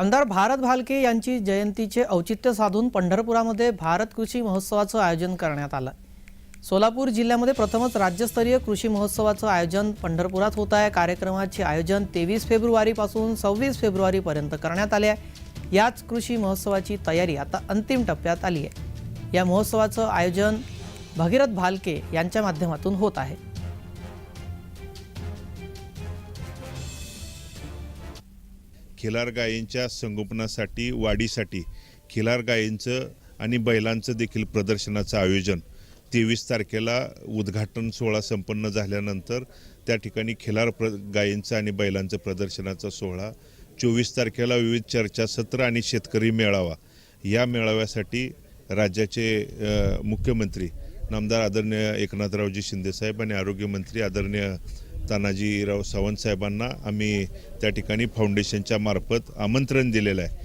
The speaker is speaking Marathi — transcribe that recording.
आमदार भारत भालके यांची जयंतीचे औचित्य साधून पंढरपुरामध्ये भारत कृषी महोत्सवाचं आयोजन करण्यात आलं. सोलापूर जिल्ह्यामध्ये प्रथमच राज्यस्तरीय कृषी महोत्सवाचं आयोजन पंढरपुरात होत आहे. कार्यक्रमाचे आयोजन तेवीस फेब्रुवारीपासून सव्वीस फेब्रुवारीपर्यंत करण्यात आले आहे. याच कृषी महोत्सवाची तयारी आता अंतिम टप्प्यात आली आहे. या महोत्सवाचं आयोजन भगीरथ भालके यांच्या माध्यमातून होत आहे. खिलार गायींच्या संगोपनासाठी वाढीसाठी खिलार गायींचं आणि बैलांचं देखील प्रदर्शनाचं आयोजन. तेवीस तारखेला उद्घाटन सोहळा संपन्न झाल्यानंतर त्या ठिकाणी खिलार प्र गायींचं आणि बैलांचं प्रदर्शनाचा सोहळा. चोवीस तारखेला विविध चर्चासत्र आणि शेतकरी मेळावा. या मेळाव्यासाठी राज्याचे मुख्यमंत्री नामदार आदरणीय एकनाथरावजी शिंदेसाहेब आणि आरोग्यमंत्री आदरणीय तानाजीराव सावंत साहेबांना आम्ही त्या ठिकाणी फाउंडेशनच्या मार्फत आमंत्रण दिलेलं आहे.